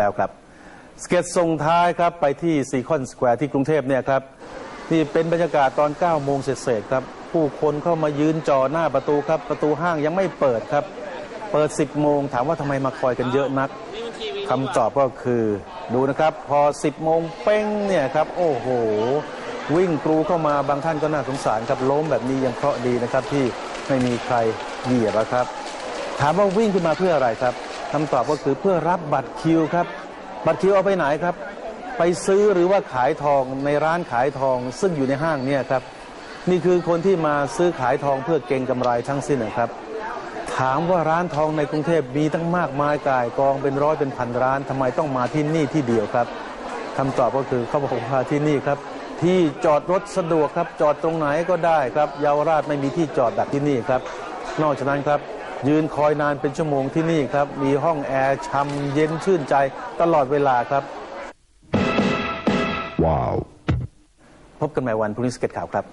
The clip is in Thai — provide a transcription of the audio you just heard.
แล้วครับ สเก็ตส่งท้ายครับไปที่ซีคอนสแควร์ที่กรุงเทพเนี่ยครับนี่เป็นบรรยากาศตอน 9 โมงเศษครับ ผู้คนเข้ามายืนจอหน้าประตูครับ ประตูห้างยังไม่เปิดครับ เปิด 10 โมงถามว่าทำไมมาคอยกันเยอะนักคำตอบก็คือดูนะครับ พอ 10 โมงเป้งเนี่ยครับ โอ้โห วิ่งกรูเข้ามาบางท่านก็น่าสงสารครับล้มแบบนี้ยังเคราะห์ดีนะครับที่ไม่มีใครเหยียบครับ ถามว่าวิ่งขึ้นมาเพื่ออะไรครับ คำตอบก็คือเพื่อรับบัตรคิวครับ บัตรคิวเอาไปไหนครับ ไปซื้อหรือว่าขายทองในร้านขายทอง ซึ่งอยู่ในห้างเนี่ยครับ นี่คือคนที่มาซื้อขายทองเพื่อเก็งกำไรทั้งสิ้นนะครับ ถามว่าร้านทองในกรุงเทพมีตั้งมากมายกายกองเป็นร้อยเป็นพันร้านทำไมต้องมาที่นี่ที่เดียวครับคำตอบก็คือเขาบอกว่าที่นี่ครับ ที่จอดรถสะดวกครับ จอดตรงไหนก็ได้ครับเยาวราชไม่มีที่จอดดักที่นี่ครับ นอกจากนั้นครับ ยืนคอยนานเป็นชั่วโมงที่นี่ครับ มีห้องแอร์ช่ำเย็นชื่นใจตลอดเวลาครับ Wow. พบกันใหม่วันพรุ่งนี้สเก็ตข่าวครับ